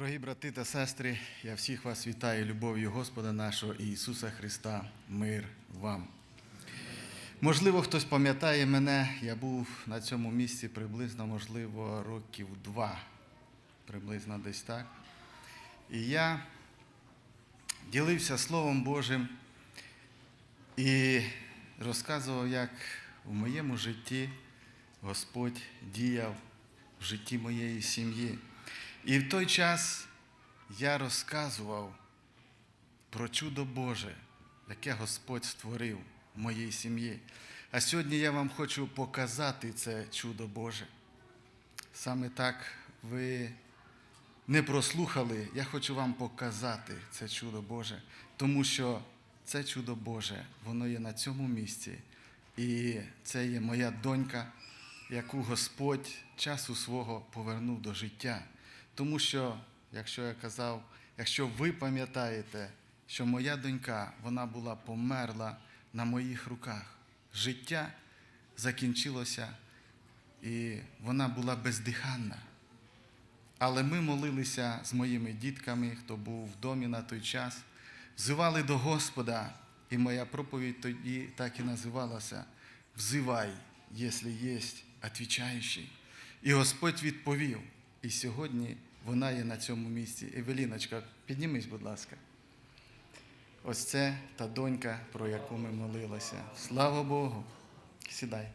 Дорогі брати та сестри, я всіх вас вітаю любов'ю Господа нашого Ісуса Христа. Мир вам. Можливо, хтось пам'ятає мене, я був на цьому місці приблизно, можливо, років два, приблизно десь так. І я ділився Словом Божим і розказував, як у моєму житті Господь діяв в житті моєї сім'ї. І в той час я розказував про чудо Боже, яке Господь створив в моїй сім'ї. А сьогодні я вам хочу показати це чудо Боже. Саме так ви не прослухали, я хочу вам показати це чудо Боже, тому що це чудо Боже, воно є на цьому місці. І це є моя донька, яку Господь часу свого повернув до життя. Тому що, якщо я казав, якщо ви пам'ятаєте, що моя донька, вона була померла на моїх руках. Життя закінчилося, і вона була бездиханна. Але ми молилися з моїми дітками, хто був в домі на той час, взивали до Господа, і моя проповідь тоді так і називалася Взивай, якщо є отвічаючий. І Господь відповів. І сьогодні вона є на цьому місці. Евеліночка, піднімись, будь ласка. Ось це та донька, про яку ми молилися. Слава Богу! Сідай.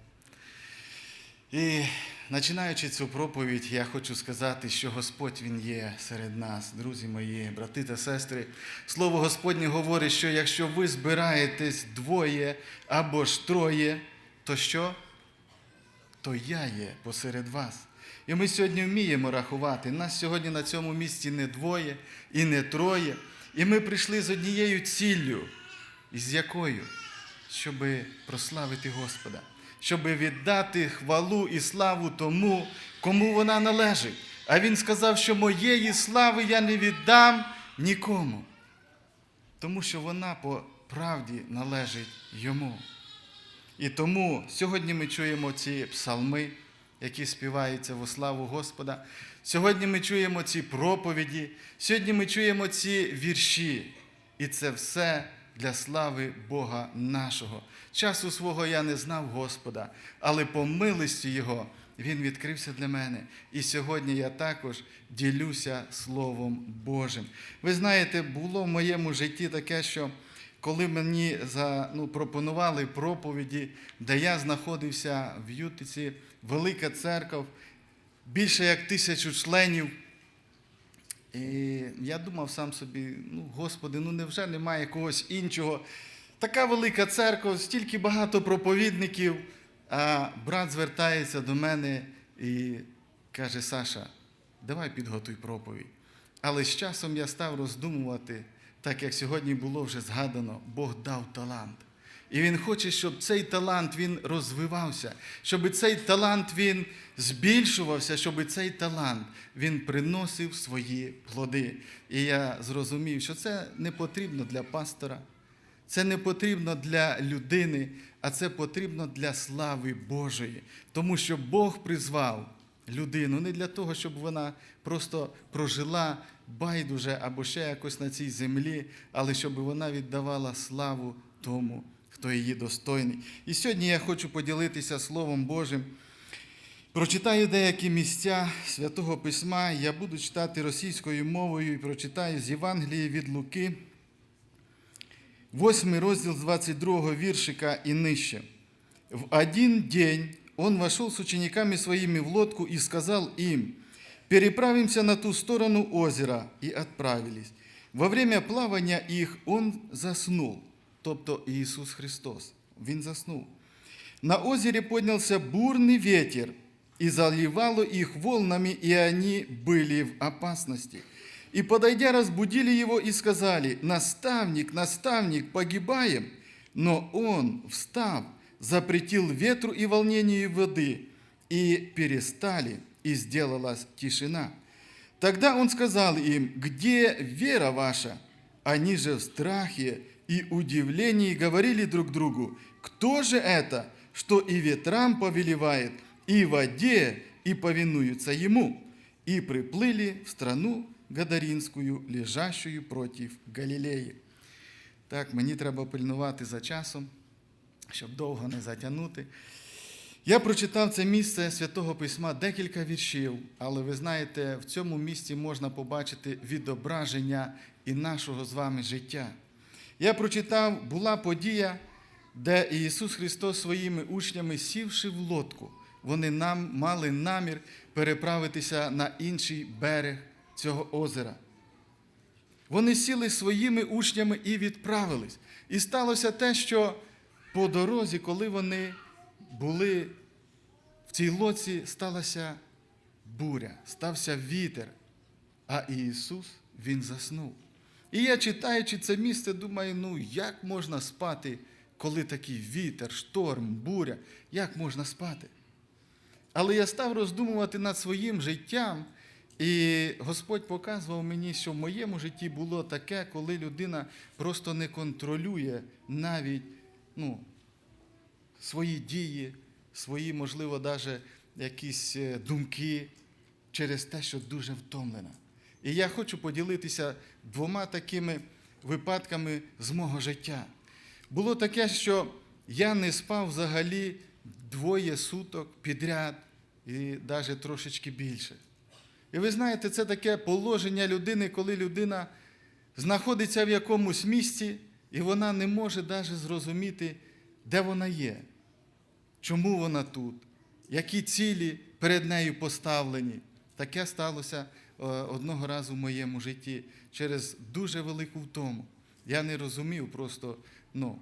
І починаючи цю проповідь, я хочу сказати, що Господь Він є серед нас, друзі мої, брати та сестри. Слово Господнє говорить, що якщо ви збираєтесь двоє або ж троє, то що? То я є посеред вас. І ми сьогодні вміємо рахувати. Нас сьогодні на цьому місці не двоє і не троє. І ми прийшли з однією ціллю. І з якою? Щоб прославити Господа, щоб віддати хвалу і славу тому, кому вона належить. А він сказав, що моєї слави я не віддам нікому, тому що вона по правді належить йому. І тому сьогодні ми чуємо ці псалми, які співаються во славу Господа. Сьогодні ми чуємо ці проповіді, сьогодні ми чуємо ці вірші. І це все для слави Бога нашого. Часу свого я не знав Господа, але по милості Його Він відкрився для мене. І сьогодні я також ділюся Словом Божим. Ви знаєте, було в моєму житті таке, що коли мені за, ну, пропонували проповіді, де я знаходився в Ютиці, велика церква, більше як тисячу членів. І я думав сам собі, ну, Господи, ну невже немає когось іншого? Така велика церква, стільки багато проповідників, а брат звертається до мене і каже: Саша, давай підготуй проповідь. Але з часом я став роздумувати, так як сьогодні було вже згадано, Бог дав талант. І Він хоче, щоб цей талант він розвивався, щоб цей талант він збільшувався, щоб цей талант він приносив свої плоди. І я зрозумів, що це не потрібно для пастора, це не потрібно для людини, а це потрібно для слави Божої. Тому що Бог призвав людину не для того, щоб вона просто прожила байдуже або ще якось на цій землі, але щоб вона віддавала славу тому, хто її достойний. І сьогодні я хочу поділитися Словом Божим. Прочитаю деякі місця Святого Письма. Я буду читати російською мовою і прочитаю з Євангелії від Луки, 8 розділ з 22 віршика і нижче. В один день он вошел с учениками своими в лодку и сказал им, «Переправимся на ту сторону озера» и отправились. Во время плавания их он заснул, тобто Ісус Христос. Він заснув. На озере поднялся бурный ветер, и заливало их волнами, и они были в опасности. И, подойдя, разбудили его и сказали, «Наставник, наставник, погибаем!» Но он, встав, запретил ветру и волнению воды, и перестали, и сделалась тишина. Тогда он сказал им, «Где вера ваша?» Они же в страхе и удивлении говорили друг другу, «Кто же это, что и ветрам повелевает, и воде, и повинуются ему?» И приплыли в страну Гадаринскую, лежащую против Галілеї. Так, мені треба пильнувати за часом, щоб довго не затягнути. Я прочитав це місце святого письма декілька віршів, але ви знаєте, в цьому місці можна побачити відображення і нашого з вами життя. Я прочитав, була подія, де Ісус Христос своїми учнями, сівши в лодку, вони нам мали намір переправитися на інший берег цього озера. Вони сіли своїми учнями і відправились. І сталося те, що по дорозі, коли вони були в цій лодці, сталася буря, стався вітер, а Ісус Він заснув. І я, читаючи це місце, думаю, ну як можна спати, коли такий вітер, шторм, буря, як можна спати? Але я став роздумувати над своїм життям, і Господь показував мені, що в моєму житті було таке, коли людина просто не контролює навіть ну, свої дії, свої, можливо, навіть якісь е, думки через те, що дуже втомлена. І я хочу поділитися двома такими випадками з мого життя. Було таке, що я не спав взагалі двоє суток підряд і навіть трошечки більше. І ви знаєте, це таке положення людини, коли людина знаходиться в якомусь місці, і вона не може навіть зрозуміти, де вона є, чому вона тут, які цілі перед нею поставлені. Таке сталося одного разу в моєму житті через дуже велику втому. Я не розумів просто, ну,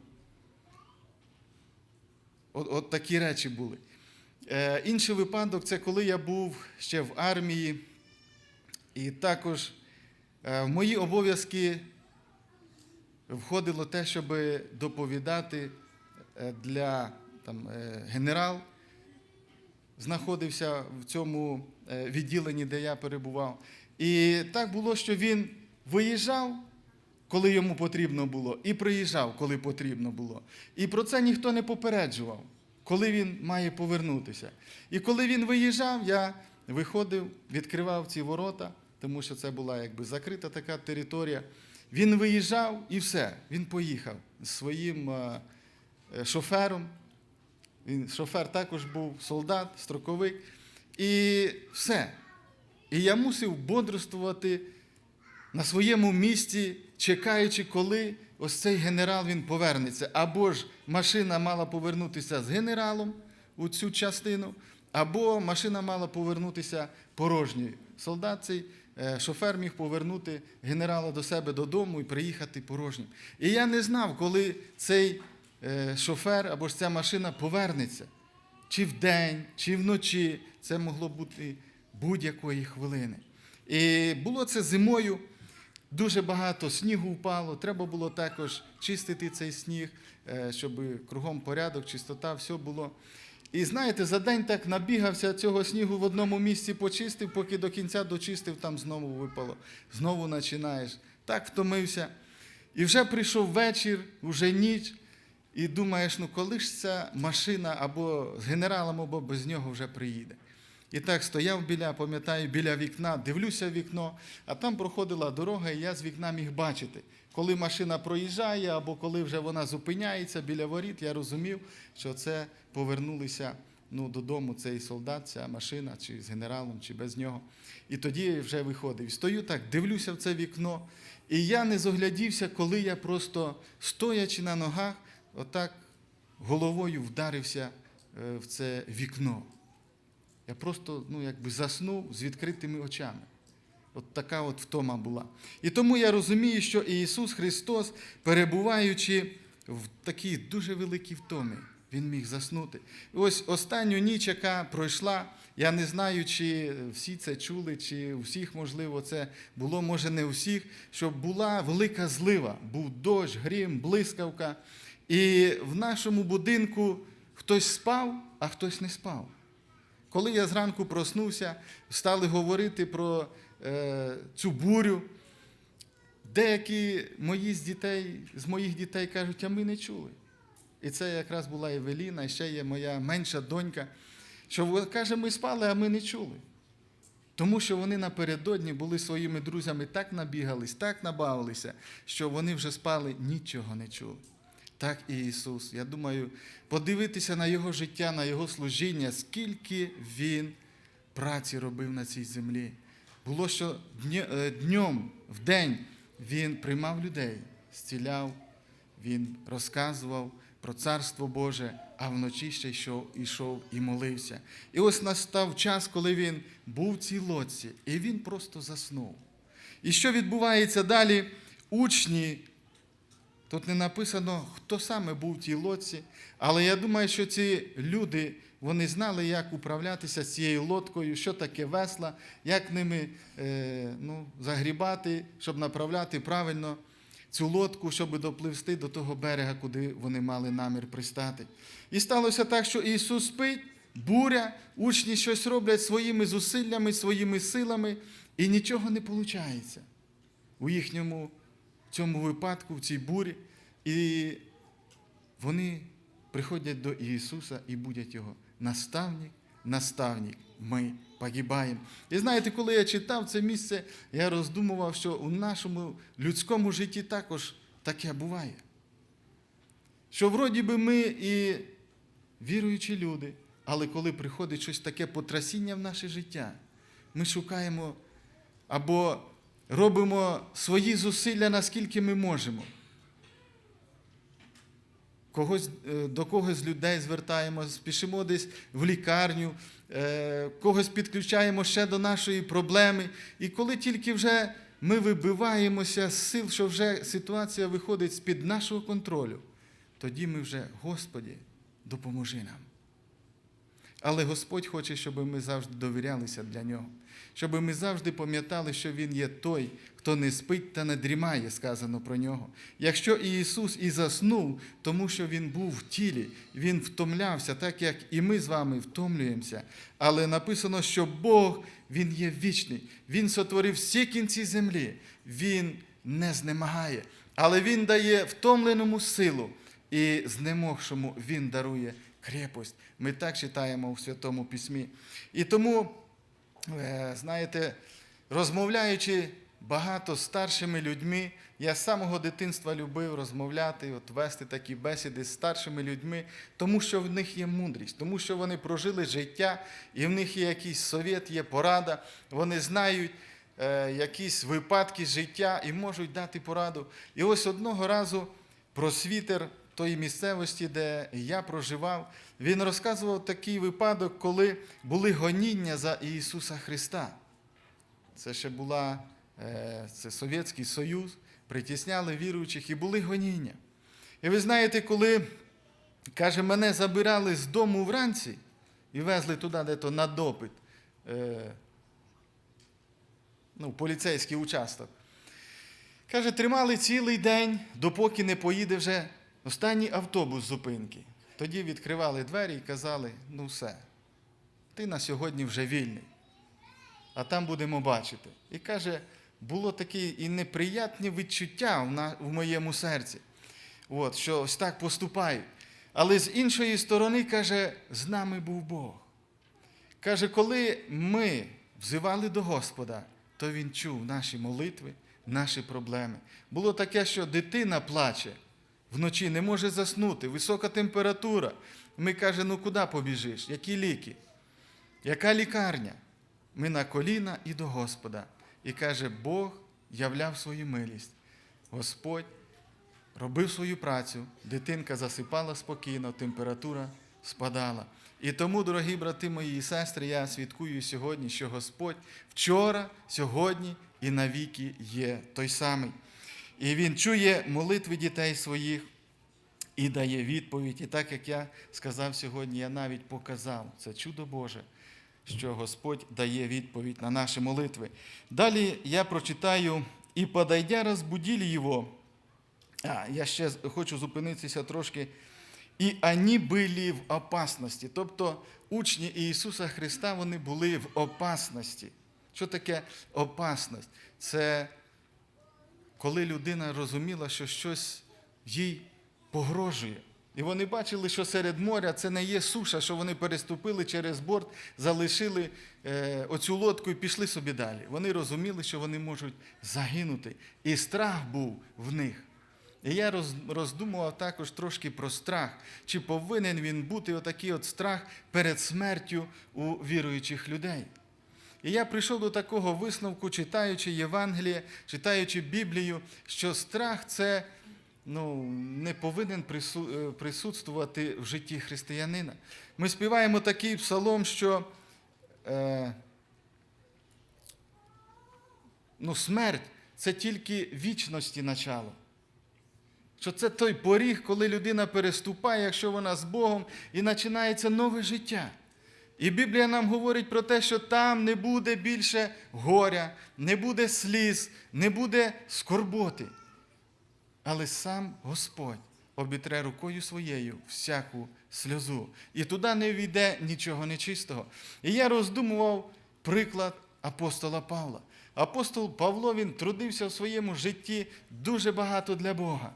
от, от такі речі були. Е, інший випадок це коли я був ще в армії, і також е, в мої обов'язки входило те, щоб доповідати е, для там, е, генерал, знаходився в цьому е, відділенні, де я перебував. І так було, що він виїжджав, коли йому потрібно було, і приїжджав, коли потрібно було. І про це ніхто не попереджував, коли він має повернутися. І коли він виїжджав, я виходив, відкривав ці ворота, тому що це була якби закрита така територія. Він виїжджав і все, він поїхав з своїм е, е, шофером. Він, шофер також був солдат, строковик. І все. І я мусив бодрствувати на своєму місці, чекаючи, коли ось цей генерал він повернеться. Або ж машина мала повернутися з генералом у цю частину, або машина мала повернутися порожньою. Солдат цей е, шофер міг повернути генерала до себе додому і приїхати порожнім. І я не знав, коли цей е, шофер або ж ця машина повернеться. Чи вдень, чи вночі. Це могло бути будь-якої хвилини. І було це зимою. Дуже багато снігу впало, треба було також чистити цей сніг, е, щоб кругом порядок, чистота, все було. І знаєте, за день так набігався цього снігу в одному місці почистив, поки до кінця дочистив, там знову випало. Знову починаєш. Так втомився. І вже прийшов вечір, вже ніч, і думаєш, ну коли ж ця машина або з генералом, або без нього вже приїде. І так стояв біля, пам'ятаю, біля вікна, дивлюся в вікно, а там проходила дорога, і я з вікна міг бачити. Коли машина проїжджає, або коли вже вона зупиняється біля воріт, я розумів, що це повернулися ну, додому цей солдат, ця машина, чи з генералом, чи без нього. І тоді я вже виходив. Стою так, дивлюся в це вікно, і я не зоглядівся, коли я просто, стоячи на ногах, отак головою вдарився е, в це вікно. Я просто ну, якби заснув з відкритими очами. От така от втома була. І тому я розумію, що Ісус Христос, перебуваючи в такій дуже великій втомі, Він міг заснути. І ось останню ніч, яка пройшла, я не знаю, чи всі це чули, чи у всіх, можливо, це було, може, не у всіх, що була велика злива, був дощ, грім, блискавка. І в нашому будинку хтось спав, а хтось не спав. Коли я зранку проснувся, стали говорити про е, цю бурю, деякі мої з дітей, з моїх дітей кажуть, а ми не чули. І це якраз була Евеліна, ще є моя менша донька, що каже, ми спали, а ми не чули. Тому що вони напередодні були своїми друзями так набігались, так набавилися, що вони вже спали, нічого не чули. Так і Ісус. Я думаю, подивитися на Його життя, на Його служіння, скільки Він праці робив на цій землі. Було, що е, днем, в день Він приймав людей, зціляв, Він розказував про Царство Боже, а вночі ще йшов, йшов і молився. І ось настав час, коли він був в цій лодці, і він просто заснув. І що відбувається далі? Учні Тут не написано, хто саме був в тій лодці, але я думаю, що ці люди вони знали, як управлятися з цією лодкою, що таке весла, як ними е, ну, загрібати, щоб направляти правильно цю лодку, щоб допливсти до того берега, куди вони мали намір пристати. І сталося так, що Ісус спить, буря, учні щось роблять своїми зусиллями, своїми силами, і нічого не виходить у їхньому цьому випадку, в цій бурі, і вони приходять до Ісуса і будять Його. Наставник, наставник, ми погибаємо. І знаєте, коли я читав це місце, я роздумував, що у нашому людському житті також таке буває. Що вроді би ми і віруючі люди, але коли приходить щось таке потрясіння в наше життя, ми шукаємо або робимо свої зусилля, наскільки ми можемо. Когось, е, до когось з людей звертаємося, спішимо десь в лікарню, е, когось підключаємо ще до нашої проблеми. І коли тільки вже ми вибиваємося з сил, що вже ситуація виходить з-під нашого контролю, тоді ми вже, Господі, допоможи нам. Але Господь хоче, щоб ми завжди довірялися для нього, щоб ми завжди пам'ятали, що Він є той, хто не спить та не дрімає, сказано про нього. Якщо і Ісус і заснув, тому що Він був в тілі, Він втомлявся, так як і ми з вами втомлюємося. Але написано, що Бог Він є вічний, Він сотворив всі кінці землі, Він не знемагає, але Він дає втомленому силу і знемогшому Він дарує крепость. Ми так читаємо у Святому Письмі. І тому, е, знаєте, розмовляючи багато з старшими людьми, я з самого дитинства любив розмовляти, от вести такі бесіди з старшими людьми, тому що в них є мудрість, тому що вони прожили життя, і в них є якийсь совет, є порада, вони знають. е, Якісь випадки життя і можуть дати пораду. І ось одного разу просвітер тої місцевості, де я проживав, він розказував такий випадок, коли були гоніння за Ісуса Христа. Це ще була е, це Совєтський Союз, притісняли віруючих і були гоніння. І ви знаєте, коли, каже, мене забирали з дому вранці і везли туди, де то на допит, е, ну, поліцейський участок. Каже, тримали цілий день, допоки не поїде вже останній автобус зупинки. Тоді відкривали двері і казали: ну все, ти на сьогодні вже вільний, а там будемо бачити. І каже, було таке і неприятне відчуття в, на, в моєму серці, от, що ось так поступають. Але з іншої сторони, каже, з нами був Бог. Каже, коли ми взивали до Господа, то Він чув наші молитви, наші проблеми. Було таке, що дитина плаче, вночі не може заснути, висока температура. Ми каже, ну куди побіжиш? Які ліки? Яка лікарня? Ми на коліна і до Господа. І каже, Бог являв свою милість. Господь робив свою працю, дитинка засипала спокійно, температура спадала. І тому, дорогі брати мої і сестри, я свідкую сьогодні, що Господь вчора, сьогодні і навіки є той самий. І Він чує молитви дітей своїх і дає відповідь. І так як я сказав сьогодні, я навіть показав це чудо Боже, що Господь дає відповідь на наші молитви. Далі я прочитаю і подойдя, розбудили його. А, я ще хочу зупинитися трошки. І вони були в опасності. Тобто учні Ісуса Христа вони були в опасності. Що таке опасність? Це коли людина розуміла, що щось їй погрожує. І вони бачили, що серед моря це не є суша, що вони переступили через борт, залишили е, оцю лодку і пішли собі далі. Вони розуміли, що вони можуть загинути. І страх був в них. І я роз, роздумував також трошки про страх. Чи повинен він бути отакий от страх перед смертю у віруючих людей? І я прийшов до такого висновку, читаючи Євангеліє, читаючи Біблію, що страх це ну, не повинен е, присутствувати в житті християнина. Ми співаємо такий псалом, що е, ну, смерть це тільки вічності начало. Що це той поріг, коли людина переступає, якщо вона з Богом, і починається нове життя. І Біблія нам говорить про те, що там не буде більше горя, не буде сліз, не буде скорботи. Але сам Господь обітре рукою своєю всяку сльозу. І туди не війде нічого нечистого. І я роздумував приклад апостола Павла. Апостол Павло він трудився в своєму житті дуже багато для Бога.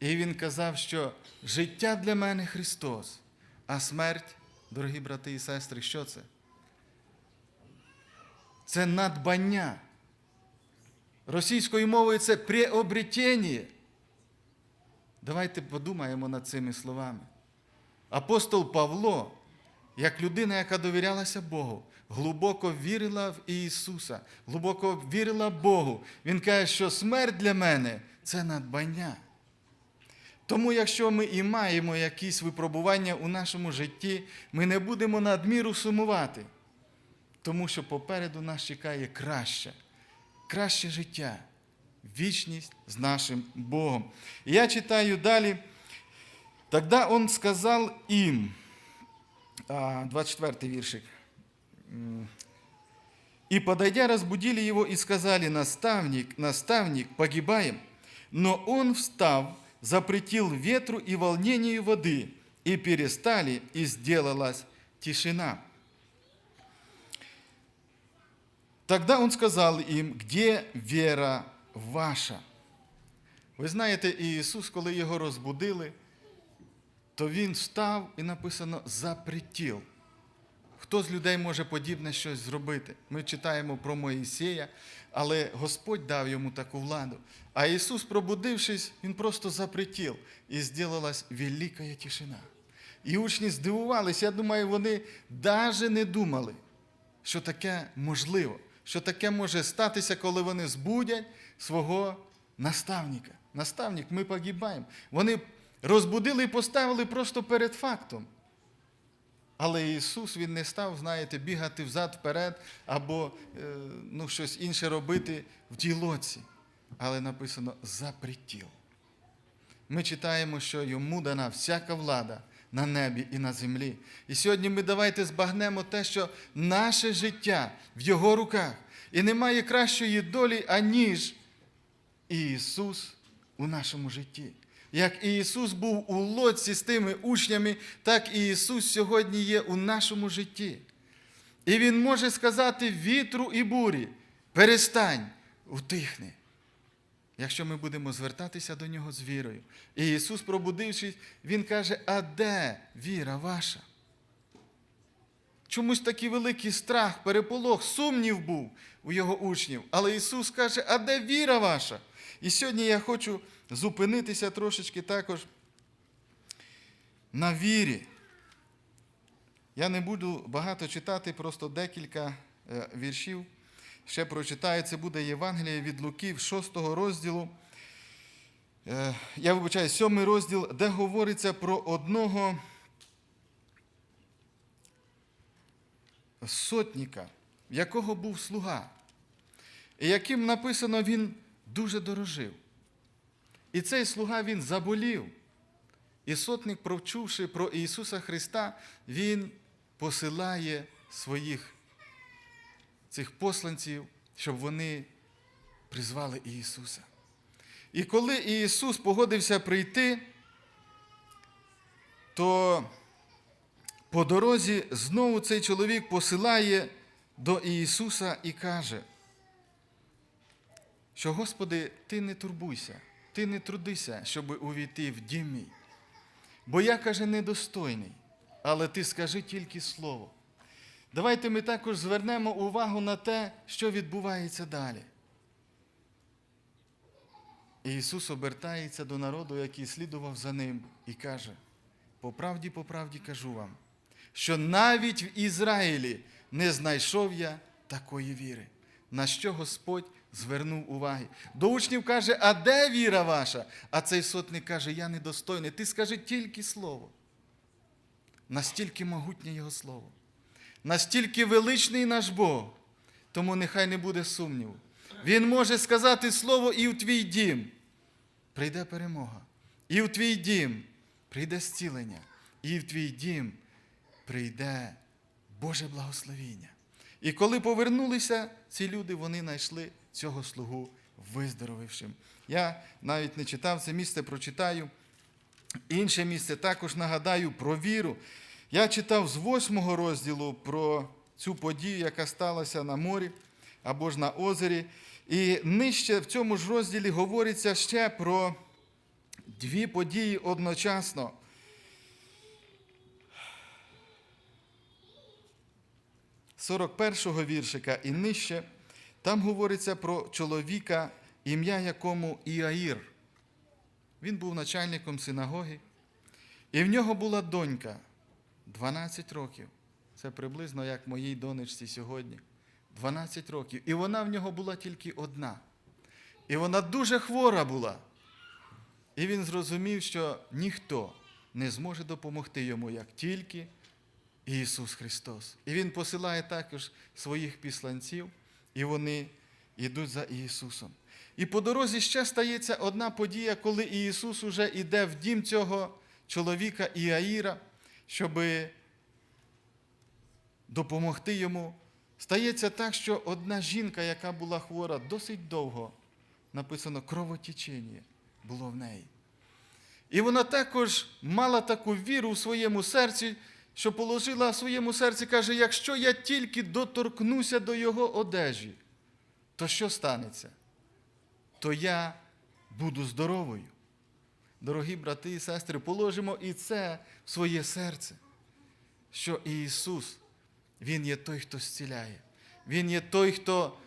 І він казав, що життя для мене Христос, а смерть, дорогі брати і сестри, що це? Це надбання. Російською мовою це приобретення. Давайте подумаємо над цими словами. Апостол Павло, як людина, яка довірялася Богу, глибоко вірила в Ісуса, глибоко вірила Богу. Він каже, що смерть для мене це надбання. Тому, якщо ми і маємо якісь випробування у нашому житті, ми не будемо надміру сумувати, тому що попереду нас чекає краще, краще життя, вічність з нашим Богом. І я читаю далі. Тогда он сказал им, 24 віршик, и подойдя, разбудили его и сказали, наставник, наставник, погибаем. Но он встав, запретил ветру и волнению воды, и перестали, и сделалась тишина. Тогда он сказал им, где вера ваша? Ви знаєте, Ісус, коли його розбудили, то він встав і написано запретіл. Хто з людей може подібне щось зробити? Ми читаємо про Моїсея, але Господь дав йому таку владу. А Ісус, пробудившись, Він просто запретіл, і зробилась велика тишина. І учні здивувалися, я думаю, вони навіть не думали, що таке можливо, що таке може статися, коли вони збудять свого наставника. Наставник, ми погибаємо. Вони розбудили і поставили просто перед фактом. Але Ісус Він не став, знаєте, бігати взад-вперед або е, ну, щось інше робити в тій лодці. Але написано запретіл. Ми читаємо, що йому дана всяка влада на небі і на землі. І сьогодні ми давайте збагнемо те, що наше життя в Його руках. І немає кращої долі, аніж Ісус у нашому житті. Як Ісус був у лодці з тими учнями, так і Ісус сьогодні є у нашому житті. І Він може сказати вітру і бурі, перестань, утихни. Якщо ми будемо звертатися до Нього з вірою. І Ісус, пробудившись, Він каже, а де віра ваша? Чомусь такий великий страх, переполох, сумнів був у його учнів. Але Ісус каже, а де віра ваша? І сьогодні я хочу зупинитися трошечки також на вірі. Я не буду багато читати, просто декілька е, віршів. Ще прочитаю, це буде Євангеліє від Луків, 6 розділу. Е, Я вибачаю, 7 розділ, де говориться про одного сотника, в якого був слуга, і яким написано, він дуже дорожив. І цей слуга він заболів. І сотник, провчувши про Ісуса Христа, він посилає своїх цих посланців, щоб вони призвали Ісуса. І коли Ісус погодився прийти, то по дорозі знову цей чоловік посилає до Ісуса і каже, що Господи, Ти не турбуйся, Ти не трудися, щоб увійти в дім мій. бо я, каже, недостойний, але ти скажи тільки слово. Давайте ми також звернемо увагу на те, що відбувається далі. Ісус обертається до народу, який слідував за ним, і каже: по правді, по правді кажу вам, що навіть в Ізраїлі не знайшов я такої віри, на що Господь звернув уваги. До учнів каже, а де віра ваша? А цей сотник каже, я недостойний. Ти скажи тільки слово. Настільки могутнє Його слово, настільки величний наш Бог, тому нехай не буде сумніву. Він може сказати слово і в твій дім. Прийде перемога. І в твій дім прийде зцілення. І в твій дім прийде Боже благословіння. І коли повернулися ці люди, вони знайшли цього слугу виздоровившим. Я навіть не читав це місце, прочитаю. Інше місце також нагадаю про віру. Я читав з восьмого розділу про цю подію, яка сталася на морі або ж на озері. І нижче в цьому ж розділі говориться ще про дві події одночасно. З 41-го віршика і нижче, там говориться про чоловіка, ім'я якому Іаїр. Він був начальником синагоги, і в нього була донька 12 років. Це приблизно як моїй донечці сьогодні. 12 років. І вона в нього була тільки одна. І вона дуже хвора була. І він зрозумів, що ніхто не зможе допомогти йому, як тільки Ісус Христос. І Він посилає також своїх післанців, і вони йдуть за Ісусом. І по дорозі ще стається одна подія, коли Ісус уже йде в дім цього чоловіка Іаїра, щоб допомогти йому. Стається так, що одна жінка, яка була хвора досить довго, написано кровотічення було в неї. І вона також мала таку віру в своєму серці, що положила в своєму серці, каже: якщо я тільки доторкнуся до його одежі, то що станеться? То я буду здоровою. Дорогі брати і сестри, положимо і це в своє серце, що Ісус, Він є той, хто зціляє. Він є той, хто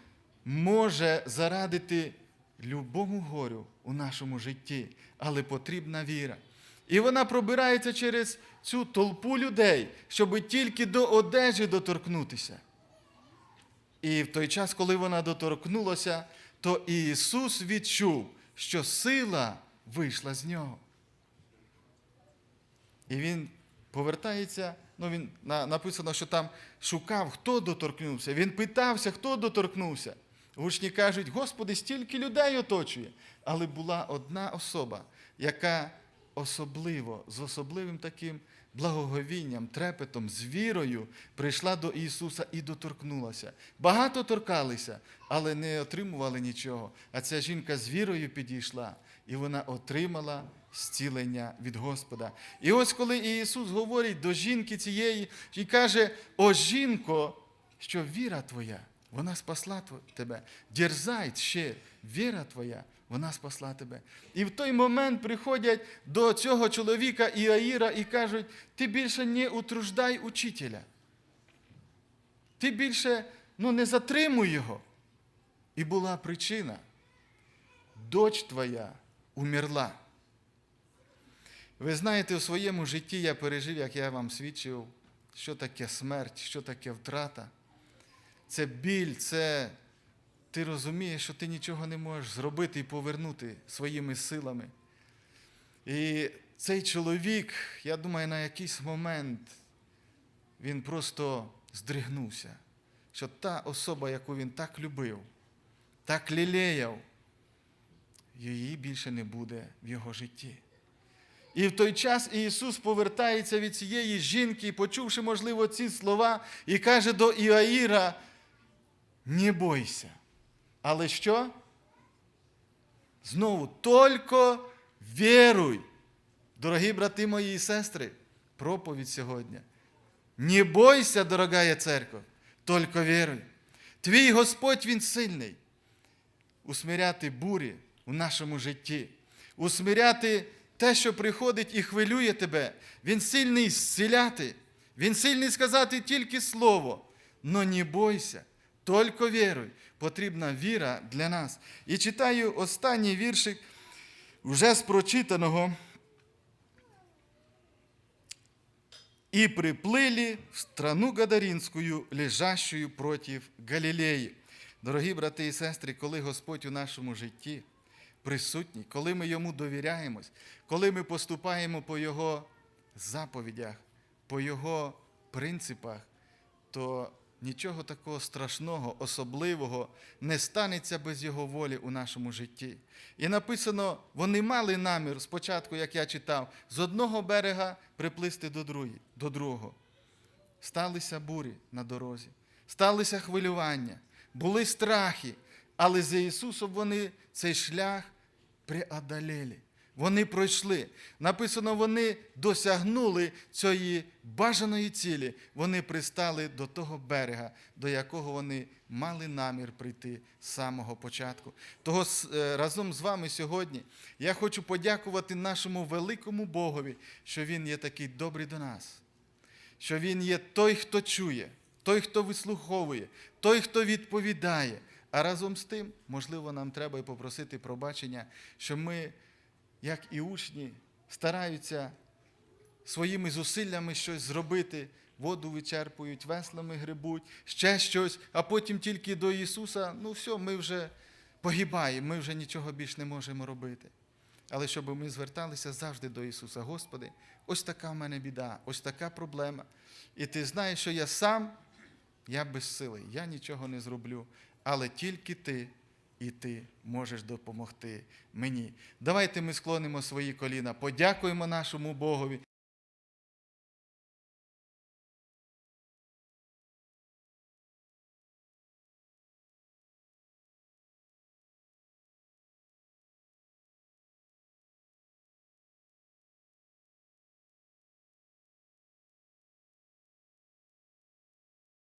може зарадити любому горю у нашому житті, але потрібна віра. І вона пробирається через цю толпу людей, щоб тільки до одежі доторкнутися. І в той час, коли вона доторкнулася, то Ісус відчув, що сила вийшла з нього. І Він повертається, ну він написано, що там шукав, хто доторкнувся. Він питався, хто доторкнувся. Учні кажуть, Господи, стільки людей оточує. Але була одна особа, яка особливо, з особливим таким благоговінням, трепетом, з вірою прийшла до Ісуса і доторкнулася. Багато торкалися, але не отримували нічого. А ця жінка з вірою підійшла, і вона отримала зцілення від Господа. І ось коли Ісус говорить до жінки цієї і каже: О жінко, що віра твоя. Вона спасла тебе. Дерзай ще, віра твоя, вона спасла тебе. І в той момент приходять до цього чоловіка Іаїра і кажуть: ти більше не утруждай учителя. Ти більше ну, не затримуй його. І була причина. Доч твоя умерла. Ви знаєте, у своєму житті я пережив, як я вам свідчив, що таке смерть, що таке втрата це біль, це ти розумієш, що ти нічого не можеш зробити і повернути своїми силами. І цей чоловік, я думаю, на якийсь момент він просто здригнувся, що та особа, яку він так любив, так лілеяв, її більше не буде в його житті. І в той час Ісус повертається від цієї жінки, почувши, можливо, ці слова, і каже до Іаїра, не бойся. Але що? Знову тільки віруй. Дорогі брати мої і сестри, проповідь сьогодні. Не бойся, дорогая церква, тільки віруй. Твій Господь Він сильний. Усмиряти бурі у нашому житті, усмиряти те, що приходить і хвилює тебе, він сильний зціляти, він сильний сказати тільки слово. Но не бойся, тільки віруй. Потрібна віра для нас. І читаю останній віршик вже з прочитаного. и приплыли в страну Гадаринскую, лежащую против Галілеї. Дорогі брати і сестри, коли Господь у нашому житті присутній, коли ми йому довіряємось, коли ми поступаємо по Його заповідях, по Його принципах, то нічого такого страшного, особливого не станеться без Його волі у нашому житті. І написано, вони мали намір спочатку, як я читав, з одного берега приплисти до, другого. Сталися бурі на дорозі, сталися хвилювання, були страхи, але за Ісусом вони цей шлях преодолели. Вони пройшли. Написано, вони досягнули цієї бажаної цілі. Вони пристали до того берега, до якого вони мали намір прийти з самого початку. Того е, разом з вами сьогодні я хочу подякувати нашому великому Богові, що Він є такий добрий до нас що Він є той, хто чує, той, хто вислуховує, той, хто відповідає. А разом з тим, можливо, нам треба і попросити пробачення, що ми, як і учні, стараються своїми зусиллями щось зробити, воду вичерпують, веслами грибуть, ще щось, а потім тільки до Ісуса, ну все, ми вже погибаємо, ми вже нічого більш не можемо робити. Але щоб ми зверталися завжди до Ісуса, Господи, ось така в мене біда, ось така проблема. І ти знаєш, що я сам, я безсилий, я нічого не зроблю, але тільки ти і ти можеш допомогти мені. Давайте ми склонимо свої коліна, подякуємо нашому Богові.